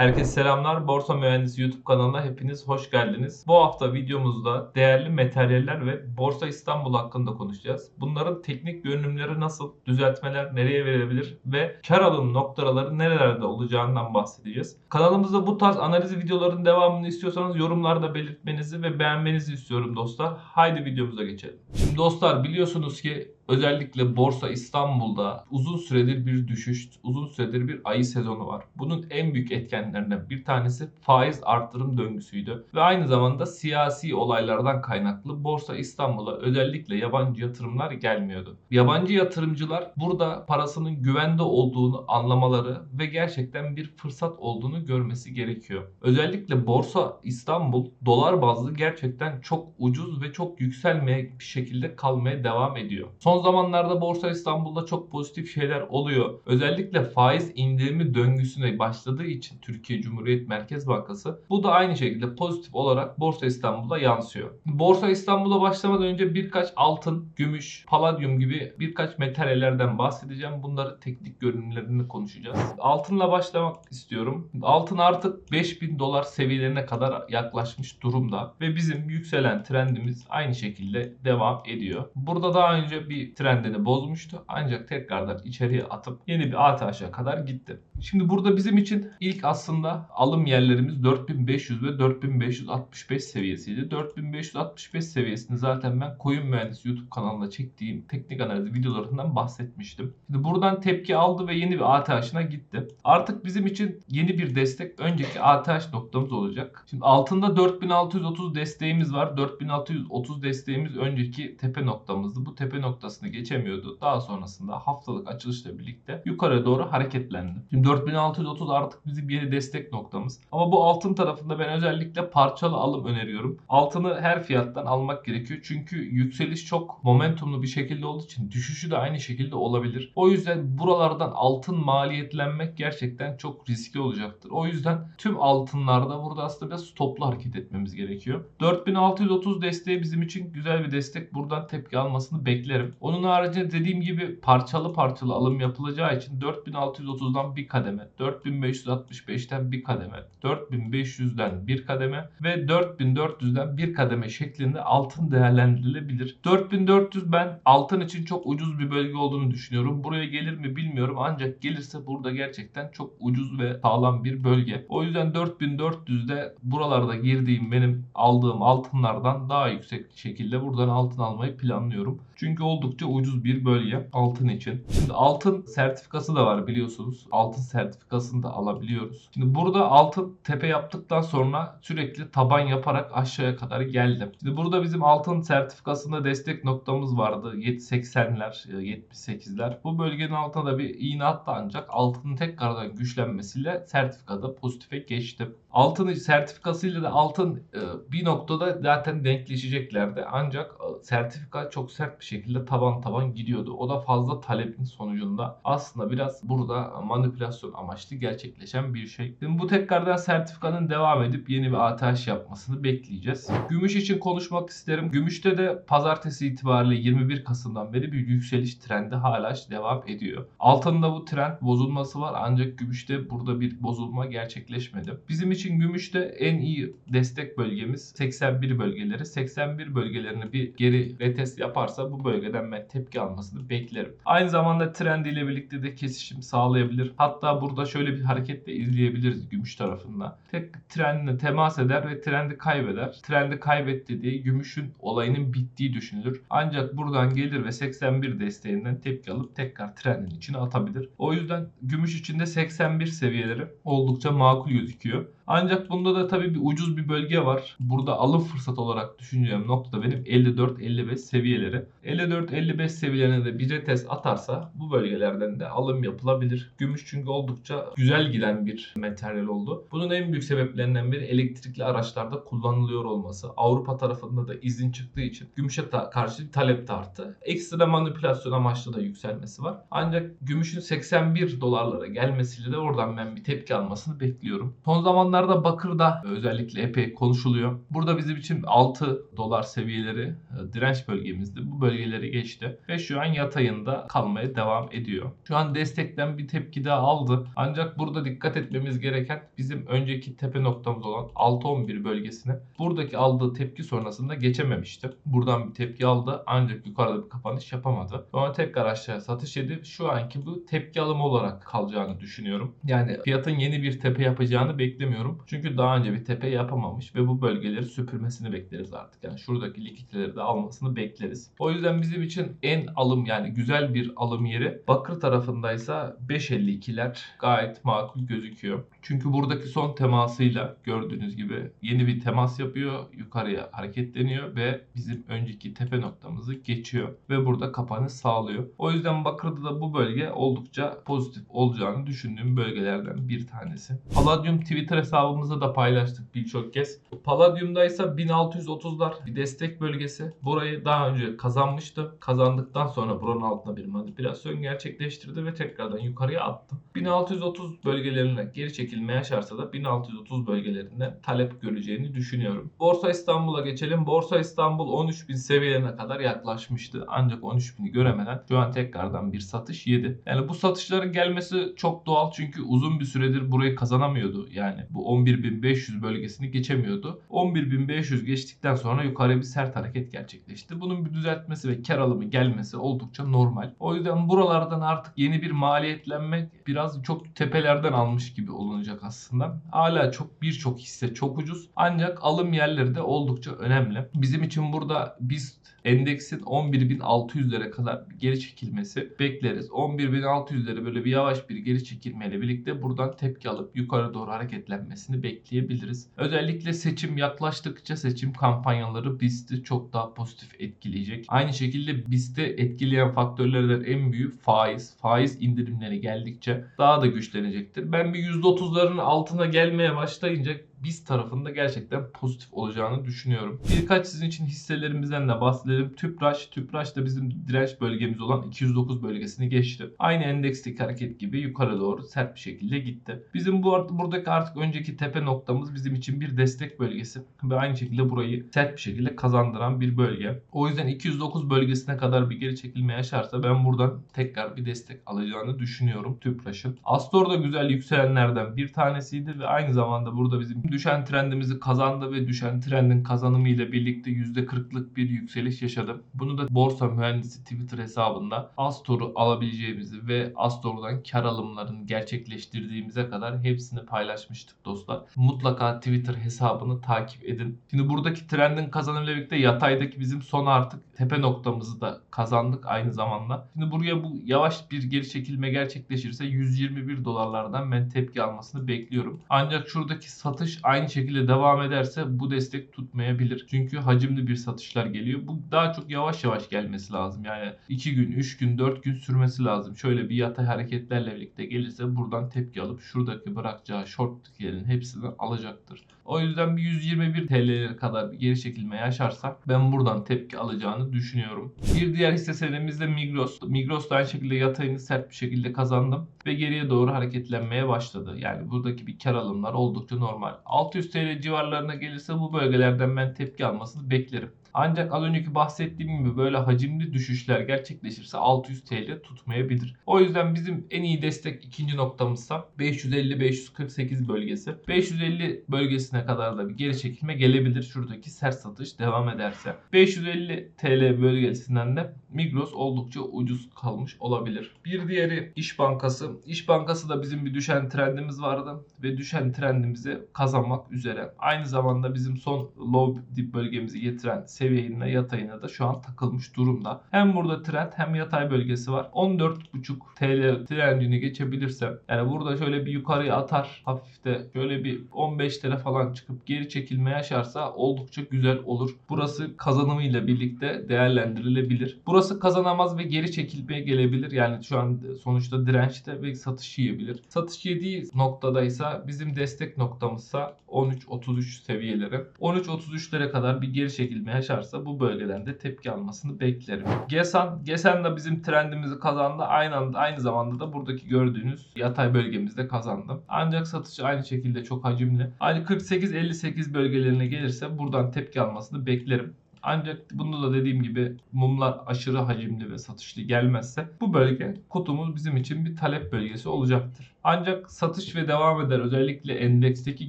Herkese selamlar. Borsa Mühendisi YouTube kanalına hepiniz hoş geldiniz. Bu hafta videomuzda değerli materyaller ve Borsa İstanbul hakkında konuşacağız. Bunların teknik görünümleri nasıl, düzeltmeler nereye verilebilir ve kar alım noktaları nerelerde olacağından bahsedeceğiz. Kanalımızda bu tarz analiz videolarının devamını istiyorsanız yorumlarda belirtmenizi ve beğenmenizi istiyorum dostlar. Haydi videomuza geçelim. Şimdi dostlar biliyorsunuz ki özellikle Borsa İstanbul'da uzun süredir bir düşüş, uzun süredir bir ayı sezonu var. Bunun en büyük etkenlerinden bir tanesi faiz arttırım döngüsüydü. Ve aynı zamanda siyasi olaylardan kaynaklı Borsa İstanbul'a özellikle yabancı yatırımlar gelmiyordu. Yabancı yatırımcılar burada parasının güvende olduğunu anlamaları ve gerçekten bir fırsat olduğunu görmesi gerekiyor. Özellikle Borsa İstanbul dolar bazlı gerçekten çok ucuz ve çok yükselmeye bir şekilde kalmaya devam ediyor. Son zamanlarda Borsa İstanbul'da çok pozitif şeyler oluyor. Özellikle faiz indirimi döngüsüne başladığı için Türkiye Cumhuriyet Merkez Bankası bu da aynı şekilde pozitif olarak Borsa İstanbul'a yansıyor. Borsa İstanbul'a başlamadan önce birkaç altın, gümüş, paladyum gibi birkaç materyallerden bahsedeceğim. Bunları teknik görünümlerini konuşacağız. Altınla başlamak istiyorum. Altın artık 5000 dolar seviyelerine kadar yaklaşmış durumda ve bizim yükselen trendimiz aynı şekilde devam ediyor. Burada daha önce bir trendini bozmuştu ancak tekrardan içeriye atıp yeni bir ATH'a kadar gitti. Şimdi burada bizim için ilk aslında alım yerlerimiz 4500 ve 4565 seviyesiydi. 4565 seviyesini zaten ben Koyun Mühendisi YouTube kanalında çektiğim teknik analiz videolarından bahsetmiştim. Şimdi buradan tepki aldı ve yeni bir ATH'ına gitti. Artık bizim için yeni bir destek önceki ATH noktamız olacak. Şimdi altında 4630 desteğimiz var. 4630 desteğimiz önceki tepe noktamızdı. Bu tepe noktasını geçemiyordu. Daha sonrasında haftalık açılışla birlikte yukarı doğru hareketlendi. Şimdi 4630 artık bizim yeni destek noktamız. Ama bu altın tarafında ben özellikle parçalı alım öneriyorum. Altını her fiyattan almak gerekiyor. Çünkü yükseliş çok momentumlu bir şekilde olduğu için düşüşü de aynı şekilde olabilir. O yüzden buralardan altın maliyetlenmek gerçekten çok riskli olacaktır. O yüzden tüm altınlarda burada aslında biraz stoplu hareket etmemiz gerekiyor. 4630 desteği bizim için güzel bir destek. Buradan tepki almasını beklerim. Onun haricinde dediğim gibi parçalı parçalı alım yapılacağı için 4630'dan bir kademe, 4565'ten bir kademe, 4500'den bir kademe ve 4400'den bir kademe şeklinde altın değerlendirilebilir. 4400 ben altın için çok ucuz bir bölge olduğunu düşünüyorum. Buraya gelir mi bilmiyorum ancak gelirse burada gerçekten çok ucuz ve sağlam bir bölge. O yüzden 4400'de buralarda girdiğim benim aldığım altınlardan daha yüksek şekilde buradan altın almayı planlıyorum. Çünkü oldukça ucuz bir bölge altın için. Şimdi altın sertifikası da var biliyorsunuz. Altın sertifikasını da alabiliyoruz. Şimdi burada altın tepe yaptıktan sonra sürekli taban yaparak aşağıya kadar geldi. Şimdi burada bizim altın sertifikasında destek noktamız vardı. 80'ler, 78'ler. Bu bölgenin altına da bir iğne attı ancak altının tekrardan güçlenmesiyle sertifikada pozitife geçti. Altın sertifikasıyla da altın e, bir noktada zaten denkleşeceklerdi. Ancak e, sertifika çok sert bir şekilde taban taban gidiyordu. O da fazla talebin sonucunda aslında biraz burada manipülasyon amaçlı gerçekleşen bir şey. Şimdi bu tekrardan sertifikanın devam edip yeni bir ATH yapmasını bekleyeceğiz. Gümüş için konuşmak isterim. Gümüşte de pazartesi itibariyle 21 Kasım'dan beri bir yükseliş trendi hala devam ediyor. Altında bu trend bozulması var ancak gümüşte burada bir bozulma gerçekleşmedi. Bizim için gümüşte en iyi destek bölgemiz 81 bölgeleri. 81 bölgelerini bir geri retest yaparsa bu bölgeden ben tepki almasını beklerim. Aynı zamanda trend ile birlikte de kesişim sağlayabilir. Hatta burada şöyle bir hareket de izleyebiliriz gümüş tarafında. Tek trendine temas eder ve trendi kaybeder. Trendi kaybetti diye gümüşün olayının bittiği düşünülür. Ancak buradan gelir ve 81 desteğinden tepki alıp tekrar trendin içine atabilir. O yüzden gümüş içinde 81 seviyeleri oldukça makul gözüküyor. Ancak bunda da tabii bir ucuz bir bölge var. Burada alım fırsatı olarak düşüneceğim nokta benim 54-55 seviyeleri. 54-55 seviyelerine de bir retest atarsa bu bölgelerden de alım yapılabilir. Gümüş çünkü oldukça güzel giden bir materyal oldu. Bunun en büyük sebeplerinden biri elektrikli araçlarda kullanılıyor olması. Avrupa tarafında da izin çıktığı için gümüşe karşı talep de arttı. Ekstra manipülasyon amaçlı da yükselmesi var. Ancak gümüşün 81 dolarlara gelmesiyle de oradan ben bir tepki almasını bekliyorum. Son zamanlarda bakırda özellikle epey konuşuluyor. Burada bizim için 6 dolar seviyeleri e, direnç bölgemizdi. Bu bölge bölgeleri geçti ve şu an yatayında kalmaya devam ediyor. Şu an destekten bir tepki daha aldı. Ancak burada dikkat etmemiz gereken bizim önceki tepe noktamız olan 6-11 bölgesine buradaki aldığı tepki sonrasında geçememişti. Buradan bir tepki aldı ancak yukarıda bir kapanış yapamadı. Sonra tekrar aşağıya satış edip şu anki bu tepki alımı olarak kalacağını düşünüyorum. Yani fiyatın yeni bir tepe yapacağını beklemiyorum. Çünkü daha önce bir tepe yapamamış ve bu bölgeleri süpürmesini bekleriz artık. Yani şuradaki likiditeleri de almasını bekleriz. O yüzden bizim için en alım yani güzel bir alım yeri Bakır tarafındaysa 5.52'ler gayet makul gözüküyor. Çünkü buradaki son temasıyla gördüğünüz gibi yeni bir temas yapıyor. Yukarıya hareketleniyor ve bizim önceki tepe noktamızı geçiyor ve burada kapanış sağlıyor. O yüzden Bakır'da da bu bölge oldukça pozitif olacağını düşündüğüm bölgelerden bir tanesi. Palladium Twitter hesabımızda da paylaştık birçok kez. Palladium'da ise 1630'lar bir destek bölgesi. Burayı daha önce kazanmıştı. Kazandıktan sonra buranın altında bir manipülasyon gerçekleştirdi ve tekrardan yukarıya attı. 1630 bölgelerine geri çekilme yaşarsa da 1630 bölgelerinden talep göreceğini düşünüyorum. Borsa İstanbul'a geçelim. Borsa İstanbul 13.000 seviyelerine kadar yaklaşmıştı. Ancak 13.000'i göremeden şu an tekrardan bir satış yedi. Yani bu satışların gelmesi çok doğal çünkü uzun bir süredir burayı kazanamıyordu. Yani bu 11.500 bölgesini geçemiyordu. 11.500 geçtikten sonra yukarıya bir sert hareket gerçekleşti. Bunun bir düzeltmesi ve kar alımı gelmesi oldukça normal. O yüzden buralardan artık yeni bir maliyetlenme biraz çok tepelerden almış gibi olunacak aslında. Hala çok birçok hisse çok ucuz. Ancak alım yerleri de oldukça önemli. Bizim için burada BIST endeksin 11.600'lere kadar geri çekilmesi bekleriz. 11.600'lere böyle bir yavaş bir geri çekilmeyle birlikte buradan tepki alıp yukarı doğru hareketlenmesini bekleyebiliriz. Özellikle seçim yaklaştıkça seçim kampanyaları BIST'i çok daha pozitif etkileyecek. Aynı şekilde BIST'i etkileyen faktörlerden en büyük faiz. Faiz indirimleri geldikçe daha da güçlenecektir. Ben bir %30'ların altına gelmeye başlayınca biz tarafında gerçekten pozitif olacağını düşünüyorum. Birkaç sizin için hisselerimizden de bahsedelim. Tüpraş, Tüpraş da bizim direnç bölgemiz olan 209 bölgesini geçti. Aynı endeksteki hareket gibi yukarı doğru sert bir şekilde gitti. Bizim bu buradaki artık önceki tepe noktamız bizim için bir destek bölgesi ve aynı şekilde burayı sert bir şekilde kazandıran bir bölge. O yüzden 209 bölgesine kadar bir geri çekilme yaşarsa ben buradan tekrar bir destek alacağını düşünüyorum Tüpraş'ın. Astor da güzel yükselenlerden bir tanesiydi ve aynı zamanda burada bizim düşen trendimizi kazandı ve düşen trendin kazanımı ile birlikte %40'lık bir yükseliş yaşadı. Bunu da Borsa Mühendisi Twitter hesabında Astor'u alabileceğimizi ve Astor'dan kar alımlarını gerçekleştirdiğimize kadar hepsini paylaşmıştık dostlar. Mutlaka Twitter hesabını takip edin. Şimdi buradaki trendin kazanımıyla birlikte yataydaki bizim son artık tepe noktamızı da kazandık aynı zamanda. Şimdi buraya bu yavaş bir geri çekilme gerçekleşirse 121 dolarlardan ben tepki almasını bekliyorum. Ancak şuradaki satış aynı şekilde devam ederse bu destek tutmayabilir. Çünkü hacimli bir satışlar geliyor. Bu daha çok yavaş yavaş gelmesi lazım. Yani 2 gün, 3 gün, 4 gün sürmesi lazım. Şöyle bir yatay hareketlerle birlikte gelirse buradan tepki alıp şuradaki bırakacağı shortlerin hepsini alacaktır. O yüzden bir 121 TL'ye kadar geri çekilme yaşarsak ben buradan tepki alacağını düşünüyorum. Bir diğer hisse senedimiz de Migros. Migros da aynı şekilde yatayını sert bir şekilde kazandım ve geriye doğru hareketlenmeye başladı. Yani buradaki bir kar alımlar oldukça normal. 600 TL civarlarına gelirse bu bölgelerden ben tepki almasını beklerim. Ancak az önceki bahsettiğim gibi böyle hacimli düşüşler gerçekleşirse 600 TL tutmayabilir. O yüzden bizim en iyi destek ikinci noktamızsa 550-548 bölgesi. 550 bölgesine kadar da bir geri çekilme gelebilir şuradaki sert satış devam ederse. 550 TL bölgesinden de Migros oldukça ucuz kalmış olabilir. Bir diğeri İş Bankası. İş Bankası da bizim bir düşen trendimiz vardı ve düşen trendimizi kazanmak üzere. Aynı zamanda bizim son low dip bölgemizi getiren seviyene yatayına da şu an takılmış durumda. Hem burada trend hem yatay bölgesi var. 14.5 TL trendini geçebilirse yani burada şöyle bir yukarıya atar hafif de şöyle bir 15 TL falan çıkıp geri çekilme yaşarsa oldukça güzel olur. Burası kazanımıyla birlikte değerlendirilebilir. Burası kazanamaz ve geri çekilmeye gelebilir. Yani şu an sonuçta dirençte ve satış yiyebilir. Satış yediği noktadaysa bizim destek noktamızsa 13.33 seviyeleri. 13.33'lere kadar bir geri çekilme yaşarsa bu bölgeden de tepki almasını beklerim. Gesan, Gesen de bizim trendimizi kazandı. Aynı anda aynı zamanda da buradaki gördüğünüz yatay bölgemizde kazandı. Ancak satışı aynı şekilde çok hacimli. Aynı 48-58 bölgelerine gelirse buradan tepki almasını beklerim. Ancak bunda da dediğim gibi mumlar aşırı hacimli ve satışlı gelmezse bu bölge kutumuz bizim için bir talep bölgesi olacaktır. Ancak satış ve devam eder özellikle endeksteki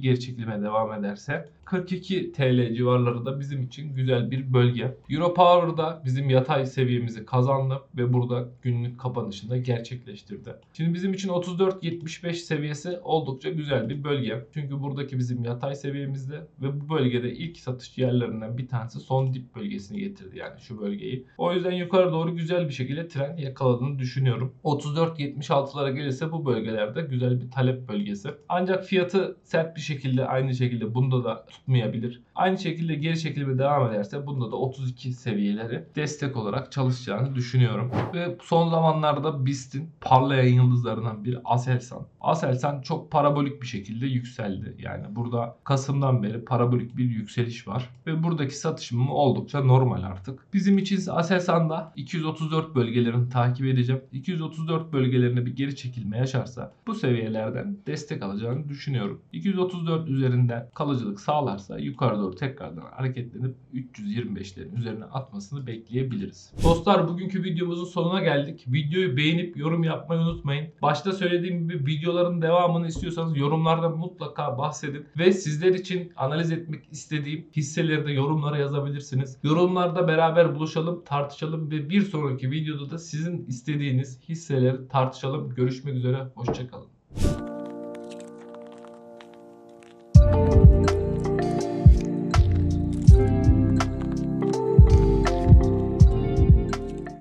geri devam ederse 42 TL civarları da bizim için güzel bir bölge. Euro Power'da bizim yatay seviyemizi kazandı ve burada günlük kapanışını da gerçekleştirdi. Şimdi bizim için 34.75 seviyesi oldukça güzel bir bölge. Çünkü buradaki bizim yatay seviyemizde ve bu bölgede ilk satış yerlerinden bir tanesi son dip bölgesini getirdi yani şu bölgeyi. O yüzden yukarı doğru güzel bir şekilde trend yakaladığını düşünüyorum. 34.76'lara gelirse bu bölgelerde güzel bir talep bölgesi. Ancak fiyatı sert bir şekilde aynı şekilde bunda da tutmayabilir. Aynı şekilde geri çekilme devam ederse bunda da 32 seviyeleri destek olarak çalışacağını düşünüyorum. Ve son zamanlarda BIST'in parlayan yıldızlarından biri Aselsan. Aselsan çok parabolik bir şekilde yükseldi. Yani burada Kasım'dan beri parabolik bir yükseliş var. Ve buradaki satışımı oldukça normal artık. Bizim için Aselsan'da 234 bölgelerini takip edeceğim. 234 bölgelerine bir geri çekilme yaşarsa bu seviyelerden destek alacağını düşünüyorum. 234 üzerinden kalıcılık sağlarsa yukarı doğru tekrardan hareketlenip 325'lerin üzerine atmasını bekleyebiliriz. Dostlar bugünkü videomuzun sonuna geldik. Videoyu beğenip yorum yapmayı unutmayın. Başta söylediğim gibi videoların devamını istiyorsanız yorumlarda mutlaka bahsedin. Ve sizler için analiz etmek istediğim hisseleri de yorumlara yazabilirsiniz. Yorumlarda beraber buluşalım, tartışalım ve bir sonraki videoda da sizin istediğiniz hisseleri tartışalım. Görüşmek üzere, hoşçakalın.